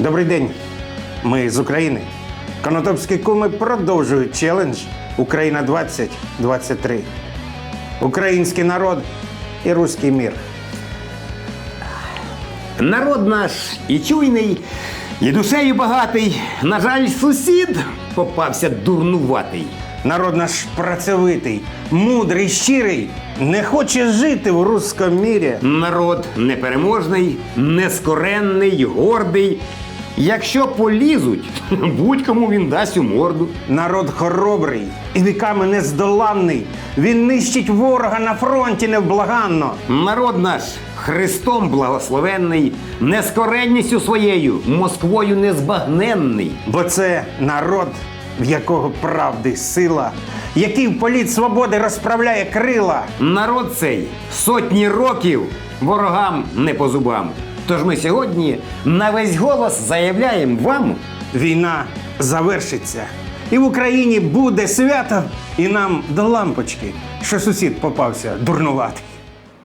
Добрий день. Ми з України. Конотопські куми продовжують челендж Україна 2023. Український народ і руський мір. Народ наш і чуйний, і душею багатий. На жаль, сусід попався дурнуватий. Народ наш працьовитий, мудрий, щирий, не хоче жити в руському мірі. Народ непереможний, нескоренний, гордий. Якщо полізуть, будь-кому він дасть у морду. Народ хоробрий і віками нездоланний. Він нищить ворога на фронті невблаганно. Народ наш Христом благословенний, нескоренністю своєю, Москвою незбагненний. Бо це народ, в якого правди сила, який в політ свободи розправляє крила. Народ цей сотні років ворогам не по зубам. Тож ми сьогодні на весь голос заявляємо вам. Війна завершиться. І в Україні буде свято, і нам до лампочки, що сусід попався дурнуватий.